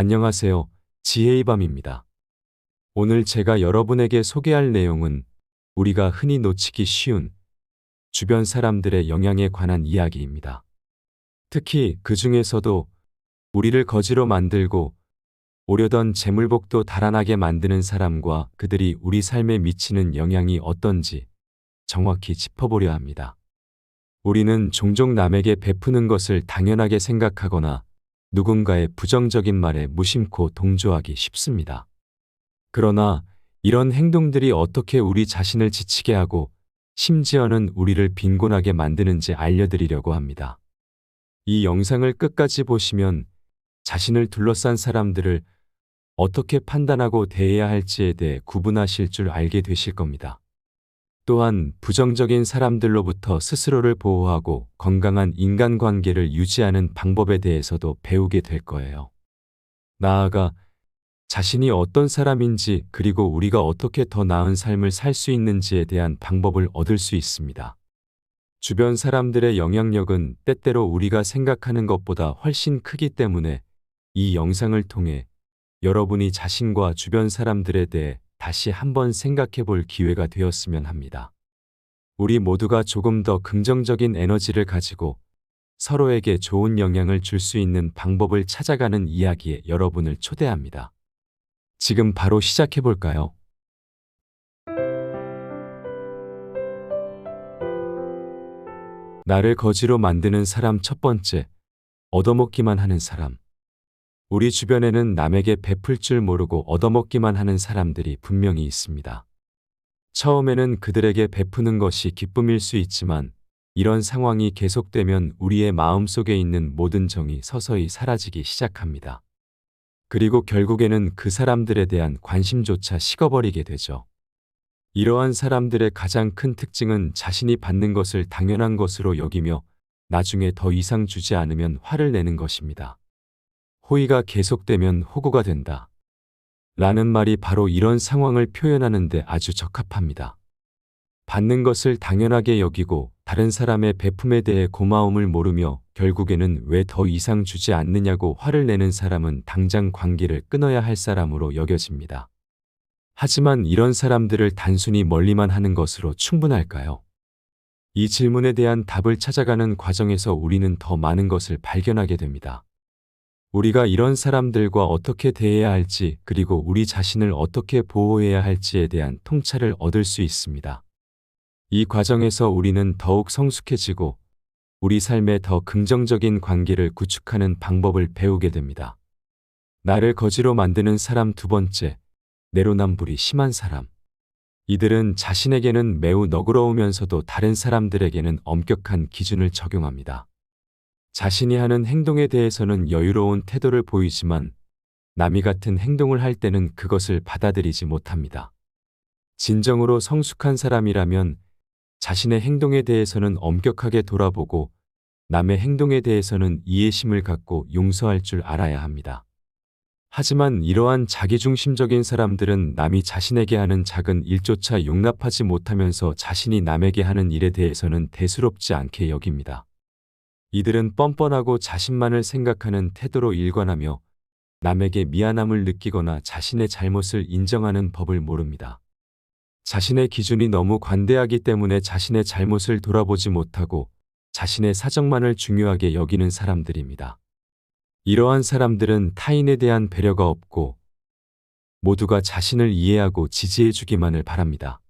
안녕하세요. 지혜의 밤입니다. 오늘 제가 여러분에게 소개할 내용은 우리가 흔히 놓치기 쉬운 주변 사람들의 영향에 관한 이야기입니다. 특히 그 중에서도 우리를 거지로 만들고 오려던 재물복도 달아나게 만드는 사람과 그들이 우리 삶에 미치는 영향이 어떤지 정확히 짚어보려 합니다. 우리는 종종 남에게 베푸는 것을 당연하게 생각하거나 누군가의 부정적인 말에 무심코 동조하기 쉽습니다. 그러나 이런 행동들이 어떻게 우리 자신을 지치게 하고 심지어는 우리를 빈곤하게 만드는지 알려드리려고 합니다. 이 영상을 끝까지 보시면 자신을 둘러싼 사람들을 어떻게 판단하고 대해야 할지에 대해 구분하실 줄 알게 되실 겁니다. 또한 부정적인 사람들로부터 스스로를 보호하고 건강한 인간관계를 유지하는 방법에 대해서도 배우게 될 거예요. 나아가 자신이 어떤 사람인지 그리고 우리가 어떻게 더 나은 삶을 살 수 있는지에 대한 방법을 얻을 수 있습니다. 주변 사람들의 영향력은 때때로 우리가 생각하는 것보다 훨씬 크기 때문에 이 영상을 통해 여러분이 자신과 주변 사람들에 대해 다시 한번 생각해 볼 기회가 되었으면 합니다. 우리 모두가 조금 더 긍정적인 에너지를 가지고 서로에게 좋은 영향을 줄 수 있는 방법을 찾아가는 이야기에 여러분을 초대합니다. 지금 바로 시작해 볼까요? 나를 거지로 만드는 사람 첫 번째, 얻어먹기만 하는 사람. 우리 주변에는 남에게 베풀 줄 모르고 얻어먹기만 하는 사람들이 분명히 있습니다. 처음에는 그들에게 베푸는 것이 기쁨일 수 있지만 이런 상황이 계속되면 우리의 마음 속에 있는 모든 정이 서서히 사라지기 시작합니다. 그리고 결국에는 그 사람들에 대한 관심조차 식어버리게 되죠. 이러한 사람들의 가장 큰 특징은 자신이 받는 것을 당연한 것으로 여기며 나중에 더 이상 주지 않으면 화를 내는 것입니다. 호의가 계속되면 호구가 된다. 라는 말이 바로 이런 상황을 표현하는데 아주 적합합니다. 받는 것을 당연하게 여기고 다른 사람의 베품에 대해 고마움을 모르며 결국에는 왜 더 이상 주지 않느냐고 화를 내는 사람은 당장 관계를 끊어야 할 사람으로 여겨집니다. 하지만 이런 사람들을 단순히 멀리만 하는 것으로 충분할까요? 이 질문에 대한 답을 찾아가는 과정에서 우리는 더 많은 것을 발견하게 됩니다. 우리가 이런 사람들과 어떻게 대해야 할지 그리고 우리 자신을 어떻게 보호해야 할지에 대한 통찰을 얻을 수 있습니다. 이 과정에서 우리는 더욱 성숙해지고 우리 삶에 더 긍정적인 관계를 구축하는 방법을 배우게 됩니다. 나를 거지로 만드는 사람 두 번째, 내로남불이 심한 사람. 이들은 자신에게는 매우 너그러우면서도 다른 사람들에게는 엄격한 기준을 적용합니다. 자신이 하는 행동에 대해서는 여유로운 태도를 보이지만 남이 같은 행동을 할 때는 그것을 받아들이지 못합니다. 진정으로 성숙한 사람이라면 자신의 행동에 대해서는 엄격하게 돌아보고 남의 행동에 대해서는 이해심을 갖고 용서할 줄 알아야 합니다. 하지만 이러한 자기중심적인 사람들은 남이 자신에게 하는 작은 일조차 용납하지 못하면서 자신이 남에게 하는 일에 대해서는 대수롭지 않게 여깁니다. 이들은 뻔뻔하고 자신만을 생각하는 태도로 일관하며 남에게 미안함을 느끼거나 자신의 잘못을 인정하는 법을 모릅니다. 자신의 기준이 너무 관대하기 때문에 자신의 잘못을 돌아보지 못하고 자신의 사정만을 중요하게 여기는 사람들입니다. 이러한 사람들은 타인에 대한 배려가 없고 모두가 자신을 이해하고 지지해 주기만을 바랍니다.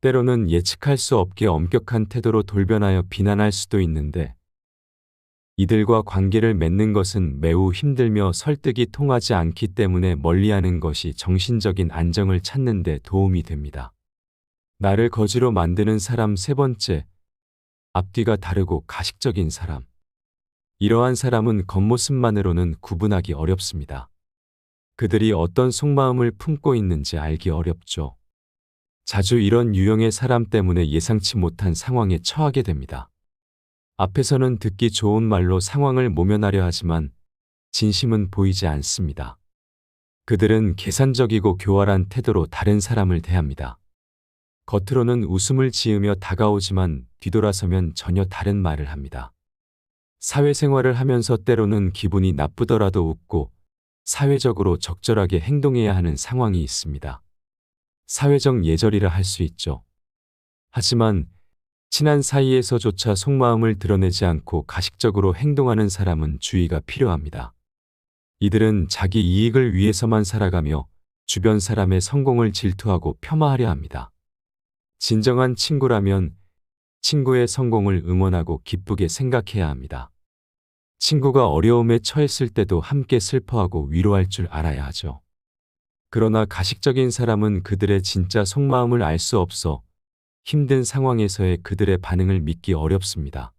때로는 예측할 수 없게 엄격한 태도로 돌변하여 비난할 수도 있는데 이들과 관계를 맺는 것은 매우 힘들며 설득이 통하지 않기 때문에 멀리하는 것이 정신적인 안정을 찾는 데 도움이 됩니다. 나를 거지로 만드는 사람 세 번째, 앞뒤가 다르고 가식적인 사람. 이러한 사람은 겉모습만으로는 구분하기 어렵습니다. 그들이 어떤 속마음을 품고 있는지 알기 어렵죠. 자주 이런 유형의 사람 때문에 예상치 못한 상황에 처하게 됩니다. 앞에서는 듣기 좋은 말로 상황을 모면하려 하지만 진심은 보이지 않습니다. 그들은 계산적이고 교활한 태도로 다른 사람을 대합니다. 겉으로는 웃음을 지으며 다가오지만 뒤돌아서면 전혀 다른 말을 합니다. 사회생활을 하면서 때로는 기분이 나쁘더라도 웃고 사회적으로 적절하게 행동해야 하는 상황이 있습니다. 사회적 예절이라 할 수 있죠. 하지만 친한 사이에서조차 속마음을 드러내지 않고 가식적으로 행동하는 사람은 주의가 필요합니다. 이들은 자기 이익을 위해서만 살아가며 주변 사람의 성공을 질투하고 폄하하려 합니다. 진정한 친구라면 친구의 성공을 응원하고 기쁘게 생각해야 합니다. 친구가 어려움에 처했을 때도 함께 슬퍼하고 위로할 줄 알아야 하죠. 그러나 가식적인 사람은 그들의 진짜 속마음을 알 수 없어 힘든 상황에서의 그들의 반응을 믿기 어렵습니다.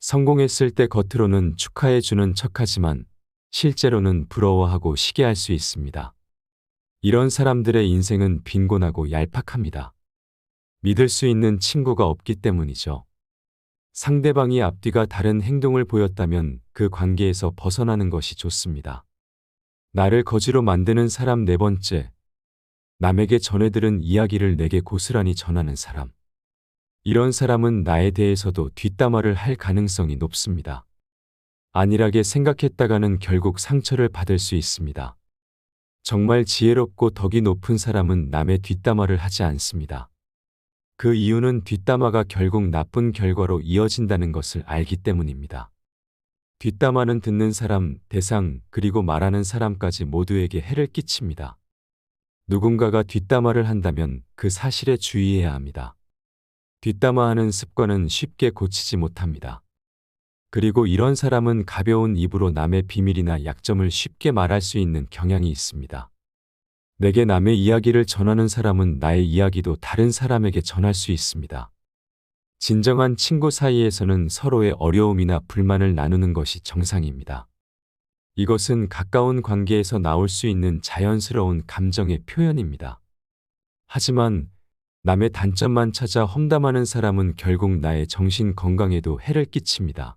성공했을 때 겉으로는 축하해 주는 척하지만 실제로는 부러워하고 시기할 수 있습니다. 이런 사람들의 인생은 빈곤하고 얄팍합니다. 믿을 수 있는 친구가 없기 때문이죠. 상대방이 앞뒤가 다른 행동을 보였다면 그 관계에서 벗어나는 것이 좋습니다. 나를 거지로 만드는 사람 네 번째. 남에게 전해들은 이야기를 내게 고스란히 전하는 사람. 이런 사람은 나에 대해서도 뒷담화를 할 가능성이 높습니다. 안일하게 생각했다가는 결국 상처를 받을 수 있습니다. 정말 지혜롭고 덕이 높은 사람은 남의 뒷담화를 하지 않습니다. 그 이유는 뒷담화가 결국 나쁜 결과로 이어진다는 것을 알기 때문입니다. 뒷담화는 듣는 사람, 대상, 그리고 말하는 사람까지 모두에게 해를 끼칩니다. 누군가가 뒷담화를 한다면 그 사실에 주의해야 합니다. 뒷담화하는 습관은 쉽게 고치지 못합니다. 그리고 이런 사람은 가벼운 입으로 남의 비밀이나 약점을 쉽게 말할 수 있는 경향이 있습니다. 내게 남의 이야기를 전하는 사람은 나의 이야기도 다른 사람에게 전할 수 있습니다. 진정한 친구 사이에서는 서로의 어려움이나 불만을 나누는 것이 정상입니다. 이것은 가까운 관계에서 나올 수 있는 자연스러운 감정의 표현입니다. 하지만 남의 단점만 찾아 험담하는 사람은 결국 나의 정신 건강에도 해를 끼칩니다.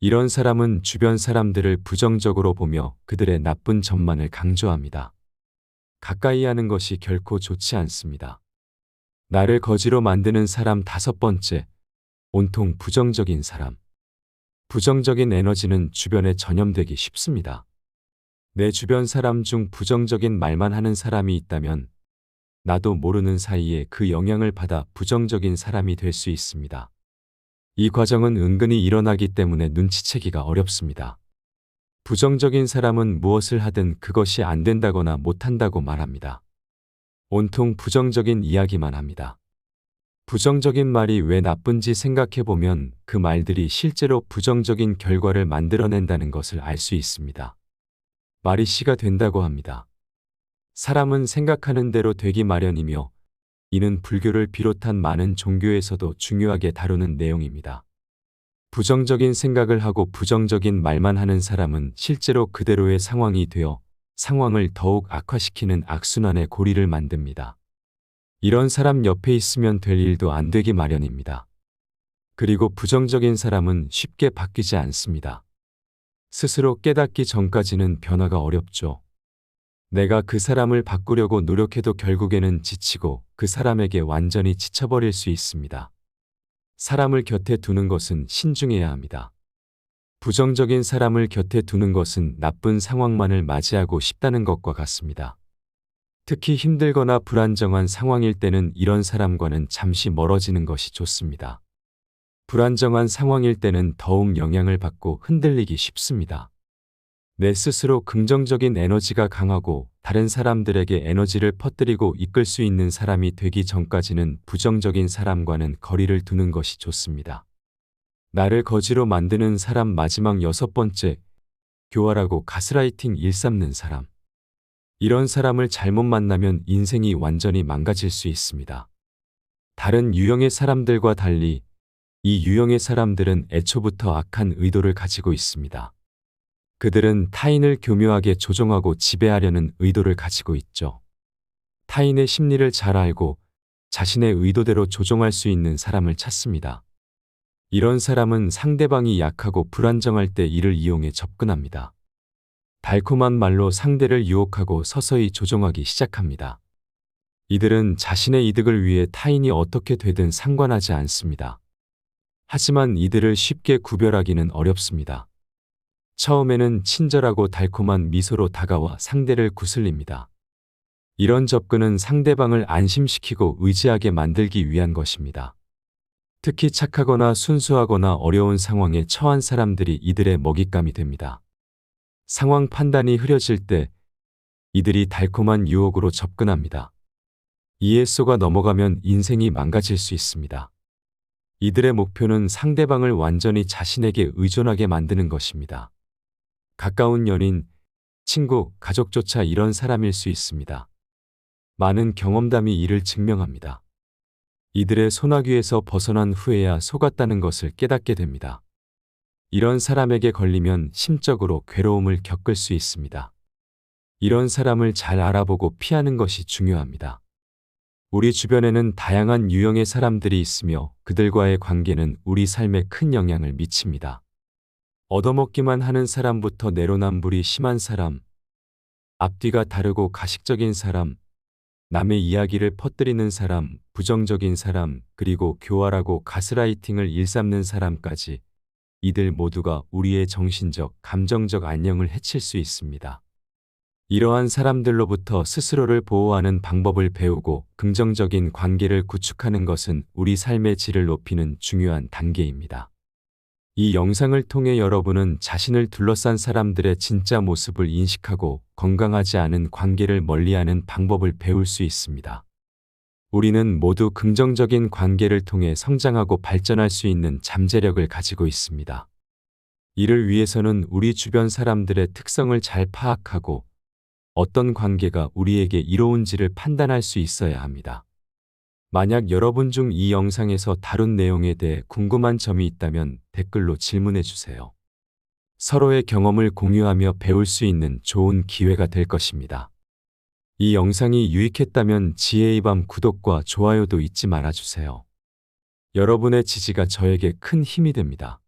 이런 사람은 주변 사람들을 부정적으로 보며 그들의 나쁜 점만을 강조합니다. 가까이 하는 것이 결코 좋지 않습니다. 나를 거지로 만드는 사람 다섯 번째, 온통 부정적인 사람. 부정적인 에너지는 주변에 전염되기 쉽습니다. 내 주변 사람 중 부정적인 말만 하는 사람이 있다면 나도 모르는 사이에 그 영향을 받아 부정적인 사람이 될 수 있습니다. 이 과정은 은근히 일어나기 때문에 눈치채기가 어렵습니다. 부정적인 사람은 무엇을 하든 그것이 안 된다거나 못한다고 말합니다. 온통 부정적인 이야기만 합니다. 부정적인 말이 왜 나쁜지 생각해 보면 그 말들이 실제로 부정적인 결과를 만들어낸다는 것을 알 수 있습니다. 말이 씨가 된다고 합니다. 사람은 생각하는 대로 되기 마련이며 이는 불교를 비롯한 많은 종교에서도 중요하게 다루는 내용입니다. 부정적인 생각을 하고 부정적인 말만 하는 사람은 실제로 그대로의 상황이 되어 상황을 더욱 악화시키는 악순환의 고리를 만듭니다. 이런 사람 옆에 있으면 될 일도 안 되기 마련입니다. 그리고 부정적인 사람은 쉽게 바뀌지 않습니다. 스스로 깨닫기 전까지는 변화가 어렵죠. 내가 그 사람을 바꾸려고 노력해도 결국에는 지치고 그 사람에게 완전히 지쳐버릴 수 있습니다. 사람을 곁에 두는 것은 신중해야 합니다. 부정적인 사람을 곁에 두는 것은 나쁜 상황만을 맞이하고 싶다는 것과 같습니다. 특히 힘들거나 불안정한 상황일 때는 이런 사람과는 잠시 멀어지는 것이 좋습니다. 불안정한 상황일 때는 더욱 영향을 받고 흔들리기 쉽습니다. 내 스스로 긍정적인 에너지가 강하고 다른 사람들에게 에너지를 퍼뜨리고 이끌 수 있는 사람이 되기 전까지는 부정적인 사람과는 거리를 두는 것이 좋습니다. 나를 거지로 만드는 사람 마지막 여섯 번째, 교활하고 가스라이팅 일삼는 사람. 이런 사람을 잘못 만나면 인생이 완전히 망가질 수 있습니다. 다른 유형의 사람들과 달리 이 유형의 사람들은 애초부터 악한 의도를 가지고 있습니다. 그들은 타인을 교묘하게 조종하고 지배하려는 의도를 가지고 있죠. 타인의 심리를 잘 알고 자신의 의도대로 조종할 수 있는 사람을 찾습니다. 이런 사람은 상대방이 약하고 불안정할 때 이를 이용해 접근합니다. 달콤한 말로 상대를 유혹하고 서서히 조종하기 시작합니다. 이들은 자신의 이득을 위해 타인이 어떻게 되든 상관하지 않습니다. 하지만 이들을 쉽게 구별하기는 어렵습니다. 처음에는 친절하고 달콤한 미소로 다가와 상대를 구슬립니다. 이런 접근은 상대방을 안심시키고 의지하게 만들기 위한 것입니다. 특히 착하거나 순수하거나 어려운 상황에 처한 사람들이 이들의 먹잇감이 됩니다. 상황 판단이 흐려질 때 이들이 달콤한 유혹으로 접근합니다. 이에 속아 넘어가면 인생이 망가질 수 있습니다. 이들의 목표는 상대방을 완전히 자신에게 의존하게 만드는 것입니다. 가까운 연인, 친구, 가족조차 이런 사람일 수 있습니다. 많은 경험담이 이를 증명합니다. 이들의 소나귀에서 벗어난 후에야 속았다는 것을 깨닫게 됩니다. 이런 사람에게 걸리면 심적으로 괴로움을 겪을 수 있습니다. 이런 사람을 잘 알아보고 피하는 것이 중요합니다. 우리 주변에는 다양한 유형의 사람들이 있으며 그들과의 관계는 우리 삶에 큰 영향을 미칩니다. 얻어먹기만 하는 사람부터 내로남불이 심한 사람, 앞뒤가 다르고 가식적인 사람, 남의 이야기를 퍼뜨리는 사람, 부정적인 사람, 그리고 교활하고 가스라이팅을 일삼는 사람까지 이들 모두가 우리의 정신적, 감정적 안녕을 해칠 수 있습니다. 이러한 사람들로부터 스스로를 보호하는 방법을 배우고 긍정적인 관계를 구축하는 것은 우리 삶의 질을 높이는 중요한 단계입니다. 이 영상을 통해 여러분은 자신을 둘러싼 사람들의 진짜 모습을 인식하고 건강하지 않은 관계를 멀리하는 방법을 배울 수 있습니다. 우리는 모두 긍정적인 관계를 통해 성장하고 발전할 수 있는 잠재력을 가지고 있습니다. 이를 위해서는 우리 주변 사람들의 특성을 잘 파악하고 어떤 관계가 우리에게 이로운지를 판단할 수 있어야 합니다. 만약 여러분 중 이 영상에서 다룬 내용에 대해 궁금한 점이 있다면 댓글로 질문해 주세요. 서로의 경험을 공유하며 배울 수 있는 좋은 기회가 될 것입니다. 이 영상이 유익했다면 지혜의 밤 구독과 좋아요도 잊지 말아주세요. 여러분의 지지가 저에게 큰 힘이 됩니다.